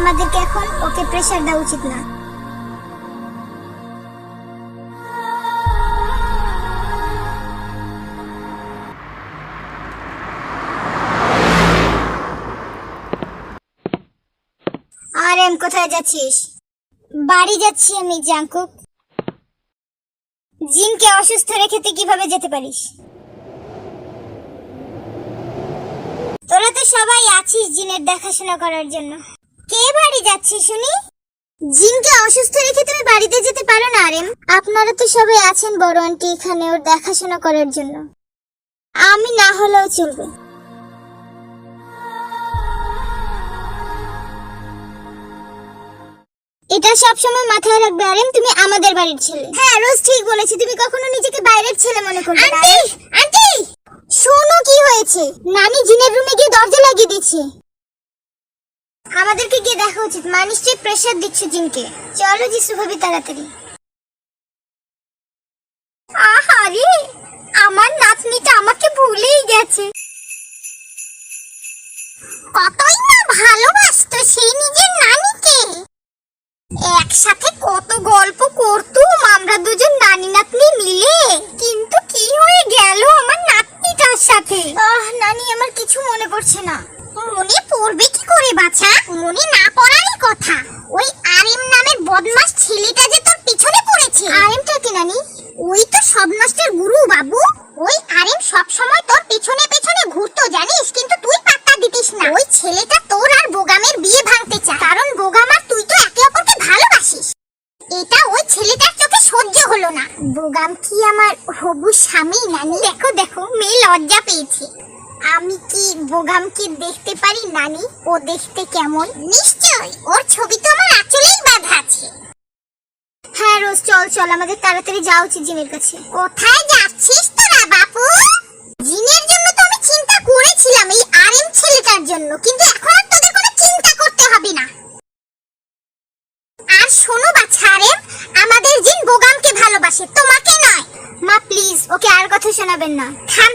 আমাদেরকে এখন ওকে প্রেশার দেওয়া উচিত না। কোথায় যাচ্ছিস? বাড়ি যাচ্ছি আমি জাঙ্কুক জিনকে অসুস্থ রেখে তুই কীভাবে যেতে পারিস? তোরা তো সবাই আছিস জিনের দেখাশোনা করার জন্য। কে বাড়ি যাচ্ছে শুনি? জিনকে অসুস্থ রেখে তুমি বাড়িতে যেতে পারো না আরেম। আপনারা তো সবাই আছেন বড় আন্টি এখানে ওর দেখাশোনা করার জন্য। আমি না হলেও চলবে। এটা সবসময় মাথায় রাখবে আরেম তুমি আমাদের বাড়ির ছেলে। হ্যাঁ রোজ ঠিক বলেছি তুমি কখনো নিজেকে বাইরের ছেলে মনে করবে না। আন্টি! আন্টি! শোনো কি হয়েছে? নানি জিনের রুমে গিয়ে দরজা লাগিয়ে দিচ্ছে আমাদেরকে গিয়ে দেখা উচিত। মা নিশ্চয়ই প্রেশার দিচ্ছে জিনকে। চলো যিশু ভাবি তাড়াতাড়ি। আহারে আমার নাতনিটা আমাকে ভুলেই গেছে। কতই না ভালোবাসতো সেই নিজের নানিকে। একসাথে কত গল্প করতুম আমরা দুজন নানি নাতনি মিলে। কিন্তু কি হয়ে গেল আমার নাতনিটার সাথে? আহ, নানি, আমার কিছু মনে পড়ছে না। মনে পড়বে কি করে বাছা? মনে না পড়ারই কথা। ওই আরিম নামের বদমাস ছেলেটা যে তোর পিছনে পড়েছে আরিমটা কি নানি ওই তো সব নষ্টের গুরু বাবু ওই আরিম সব সময় তোর পেছনে পেছনে ঘুরতো জানিস কিন্তু তুই পাত্তা দিতিস না ওই ছেলেটা তোর আর বোগামের বিয়ে ভাঙতে চায় কারণ বোগাম আর তুই তো একে অপরকে ভালোবাসিস এটা ওই ছেলেটার চোখে সহ্য হলো না বোগাম কি আমার হবু স্বামী নানি দেখো দেখো মেয়ে লজ্জা পেয়েছে আমি কি বোগামকে দেখতে পারি নানি? ও দেখতে কেমন? ওর ছবি তো আমার আঁচলেই আছে। হ্যাঁ রোজ চল চল, আমাদের তাড়াতাড়ি যাওয়া উচিত জিনের কাছে। কোথায় যাচ্ছিস তোরা, বাপু? জিনের জন্য তো আমি চিন্তা করেছিলাম এই আরএম ছেলেটার জন্য, কিন্তু এখন আর তোদের কোনো চিন্তা করতে হবে না। আর শোনো বাছা আরএম, আমাদের জিন বোগামকে ভালোবাসে, তোমাকে নয়। মা, প্লিজ, ওকে আর কথা শোনাবেন না। থাম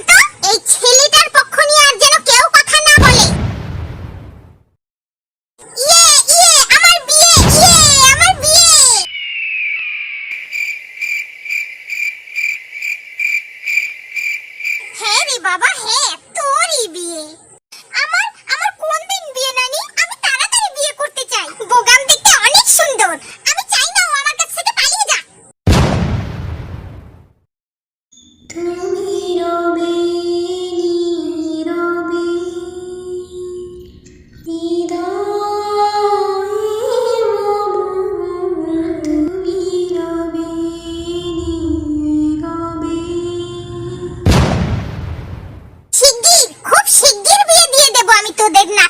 দেব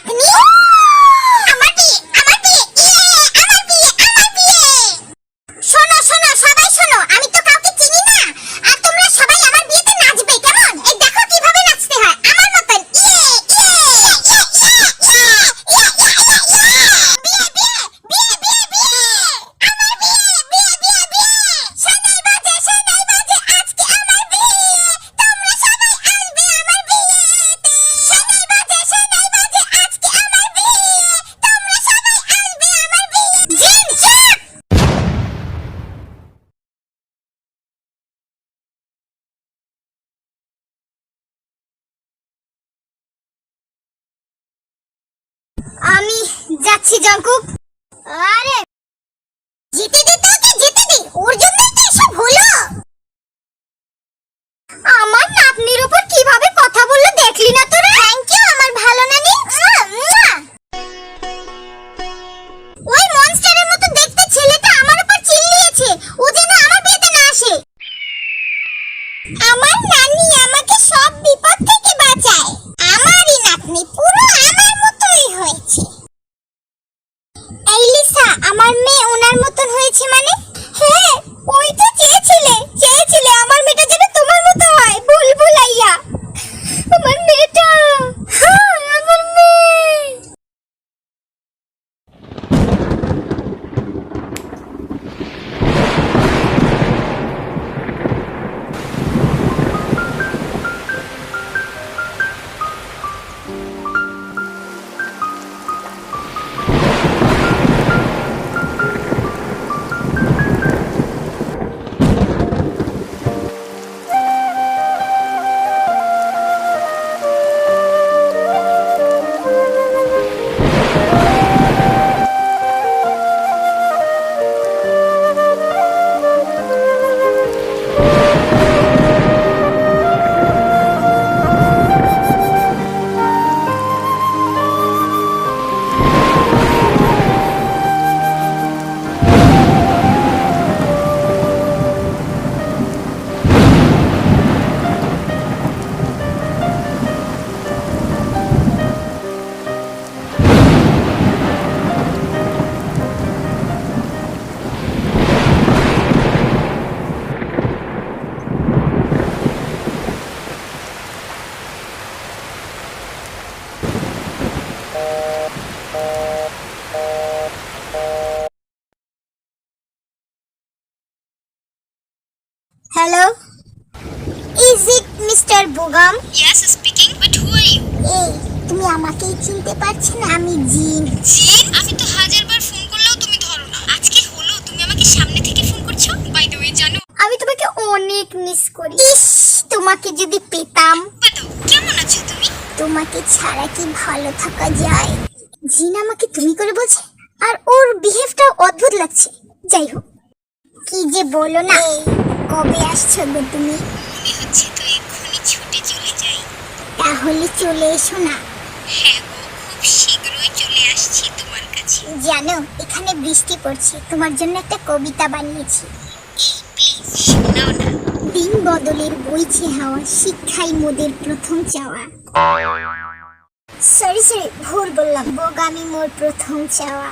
যাচ্ছি জাঙ্কুক আরে is it mister Bogum Yes, speaking. But who are you? এই তুমি আমাকেই চিনতে পারছ না আমি জিন। জিন? আমি তো হাজারবার ফোন করলেও তুমি ধরো না। আজকে হলো তুমি আমাকে সামনে থেকে ফোন করছ? বাই দ্য ওয়ে জানো আমি তোমাকে অনেক মিস করি। ইস তোমাকে যদি পেতাম। বাতো কেমন আছো তুমি? তোমাকে ছাড়া কি ভালো থাকা যায়? জিন আমাকে তুমি করে বলছে আর ওর বিহেভটা অদ্ভুত লাগছে। যাই হোক কি যে বলো না। কবে আসছো গো তুমি? মনে হচ্ছে তো এক্ষুনি ছুটে চলে যাই। তাহলে চলে এসো না। হ্যাঁ গো খুব শীঘ্রই চলে আসছি তোমার কাছে। জানো এখানে বৃষ্টি পড়ছে তোমার জন্য একটা কবিতা বানিয়েছি। এই প্লিজ শোনাও না। দিন বদলের বইছে হাওয়া শিক্ষাই মোদের প্রথম চাওয়া। সরি সরি ভুল বললাম বোগামি মোর প্রথম চাওয়া।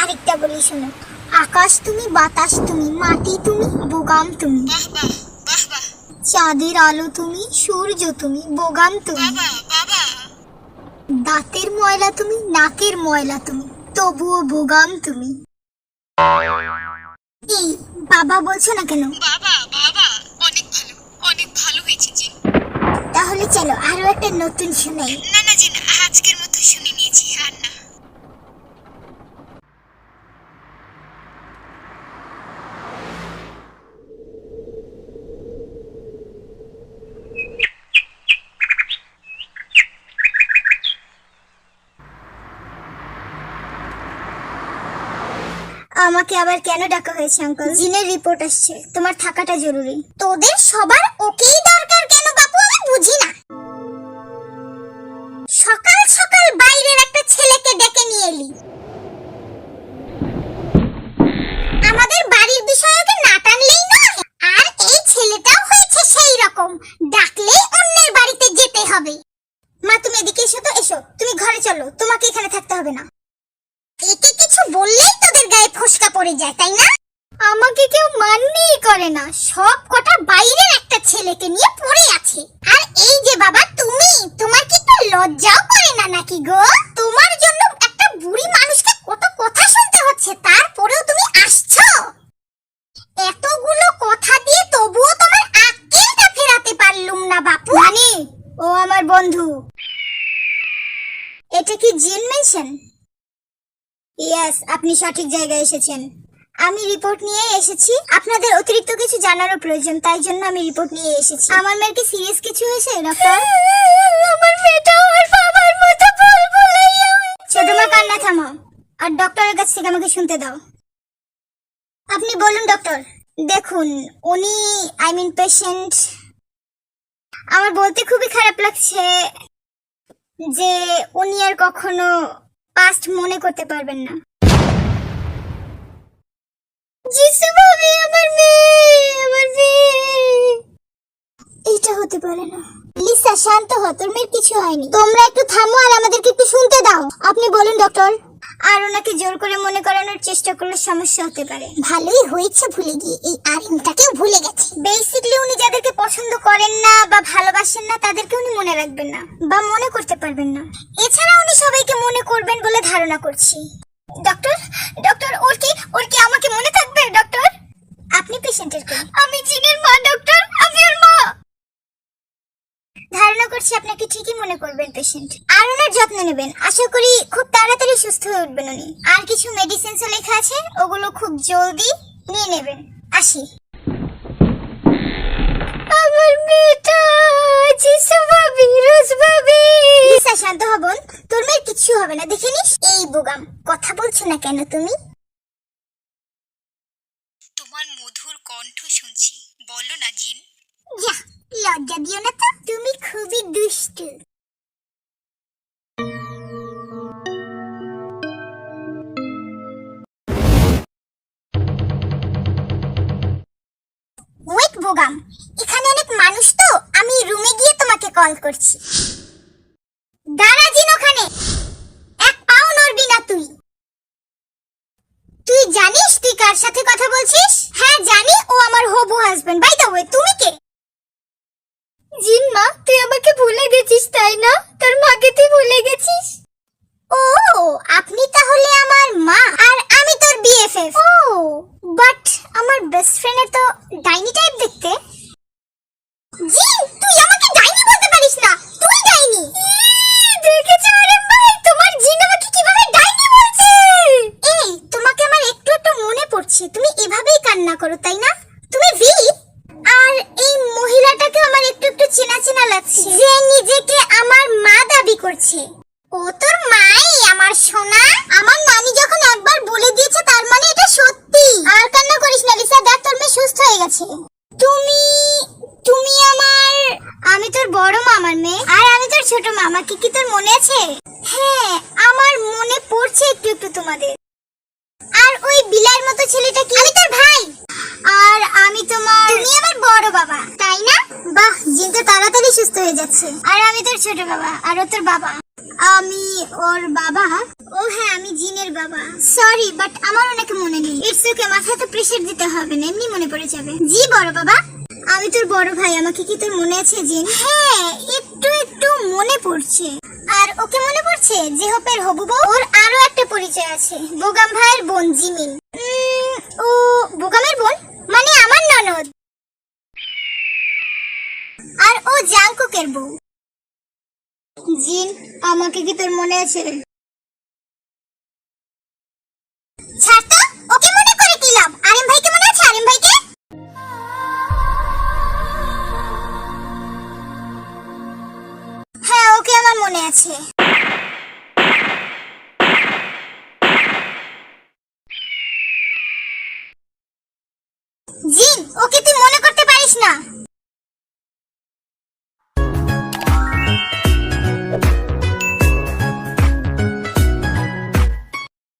আরেকটা বলি শোনো আকাশ তুমি বাতাস তুমি মাটি তুমি বোগাম তুমি। চাঁদের আলো তুমি সূর্য তুমি বোগাম তুমি। দাঁতের ময়লা তুমি নাকের ময়লা তুমি তবুও বোগাম তুমি। এই বাবা বলছো না কেন? বাবা বাবা অনেক ভালো অনেক ভালো হয়েছে তাহলে চলো আরও একটা নতুন শোনাই। না না জিন আজকের মতো শুনে। আমাকে আবার কেন ডাকা হয়েছে আঙ্কল জিনের রিপোর্ট আসছে, তোমার থাকাটা জরুরি। তোদের সবার ওকেই পড়ে যায় তাই না? আমাকে কেউ মানতেই করে না। সব কটা বাইরের একটা ছেলেকে নিয়ে পড়ে আছে। আর এই যে বাবা তুমি? তোমার কি একটু লজ্জাও করে না নাকি গো? তোমার জন্য একটা বুড়ি মানুষকে কত কথা শুনতে হচ্ছে তারপরেও তুমি আসছো? এতগুলো কথা দিয়ে তবুও তোমার আক্কেলটা ফেরাতে পারলুম না বাপু। মানে? ও আমার বন্ধু। এটা কি জিন মেনশন? ইয়েস আপনি সঠিক জায়গায় এসেছেন। আমি রিপোর্ট নিয়ে এসেছি। আপনাদের অতিরিক্ত কিছু জানারও প্রয়োজন তাই জন্য আমি রিপোর্ট নিয়ে এসেছি। আমার মেয়ের কি সিরিয়াস কিছু হয়েছে ডক্টর আমার মেয়েটা ওর বাবার মতো বুলবুলাইয়া ছোট মা কান্না থামাও আর ডক্টরের কাছ থেকে আমাকে শুনতে দাও। আপনি বলুন ডক্টর দেখুন উনি আই মিন পেশেন্ট আমার বলতে খুবই খারাপ লাগছে যে উনি আর কখনো পাস্ট মনে করতে পারবেন না। যিশু ভাবি আমার মেয়ে আমার মেয়ে। এইটা হতে পারে না। লিসা শান্ত হ তোর মেয়ের কিছু হয়নি। তোমরা একটু থামো আর আমাদেরকে একটু শুনতে দাও। আপনি বলুন ডক্টর। আর ওনাকে জোর করে মনে করানোর চেষ্টা করলে সমস্যা হতে পারে। ভালোই হয়েছে ভুলে গিয়ে এই আরিমটাকেও ভুলে গেছে। বেসিকলি উনি যাদেরকে পছন্দ করেন না বা ভালোবাসেন না তাদেরকে উনি মনে রাখবেন না বা মনে করতে পারবেন না। এছাড়া উনি সবাইকে মনে করবেন বলে ধারণা করছি। ডক্টর ডক্টর ওর কি ওর কি আমাকে মনে থাকবে? আপনি পেশেন্টের কে আমি জিনের মা ডক্টর আমি ওর মা। ধারণা করছি আপনাকে ঠিকই মনে করবেন পেশেন্ট আর ওনার যত্ন নেবেন। আশা করি খুব তাড়াতাড়ি সুস্থ হয়ে উঠবেন উনি। আর কিছু মেডিসিনসও লেখা আছে ওগুলো খুব জলদি নিয়ে নেবেন। আসি। আমার মেয়েটা যিশু ভাবি রোজ ভাবি। শান্ত হবন তোর মেয়ের কিছু হবে না দেখে নিস। এই বোগাম কথা বলছো না কেন তুমি তোমার মধুর কণ্ঠ শুনছি। বলো না, জিন। লজ্জা দিও না তো, তুমি খুবই দুষ্টু। ওয়েট বোগাম, এখানে অনেক মানুষ তো, আমি রুমে গিয়ে তোমাকে কল করছি। দাঁড়া, জিন, ওখানে। এক পাও নড়বি না তুই। তুই জানিস কার সাথে কথা বলছিস? হ্যাঁ জানি, ও আমার হবু হাজবেন্ড বাই দ্য ওয়ে তুমি কে? জিন মা তুই আমাকে ভুলে গেছিস, তাই না? তোর মাকে তুই ভুলে গেছিস ও আপনি তাহলে আমার মা আর আমি তোর বিএফএফ ও বাট আমার বেস্ট ফ্রেন্ডের তো ডাইনি টাইপ দেখতে করো তাই না তুমি ভিপ আর এই মহিলাটাকে আমার একটু একটু চেনা চেনা লাগছে। যে নিজেকে আমার মা দাবি করছে। ও তোর মাই, আমার সোনা। আমার নানি যখন একবার বলে দিয়েছে, তার মানে এটা সত্যি। আর কান্না করিস না, লিসা। দেখ, তোর মেয়ে সুস্থ হয়ে গেছে। তুমি তুমি আমার, আমি তোর বড় মামার মেয়ে। আর আমি তোর ছোট মামা কি কি তোর মনে আছে? হ্যাঁ আমার মনে পড়ছে একটু একটু তোমাদের। আর ওই বিলার মতো ছেলেটা কি? আমি তোর ভাই। আর আমি তোমার তুমি আমার বড় বাবা, তাই না? বাহ জিন তো তাড়াতাড়ি সুস্থ হয়ে যাচ্ছে। আর আমি তোর ছোট বাবা, আর ও তোর বাবা। আমি ওর বাবা? ও হ্যাঁ আমি জিনের বাবা। সরি বাট আমার অনেক মনে নেই। ইটস ওকে মাথায় তো প্রেশার দিতে হবে না, এমনি মনে পড়ে যাবে। জি, বড় বাবা। আমি তোর বড় ভাই, আমাকে কি তোর মনে আছে, জিন? হ্যাঁ একটু একটু মনে পড়ছে। আর ওকে মনে পড়ছে? যে হোপের হবু বউ? ওর আরও একটা পরিচয় আছে, বোগাম ভাইয়ের বোন জিমিন। ও বোগামের বোন? মানে আমার ননদ। আর ও জাংকুকের বউ। জিন, আমাকে কি তোর মনে আছে? ওকে মনে করে মনে আছে? হ্যাঁ ওকে আমার মনে আছে।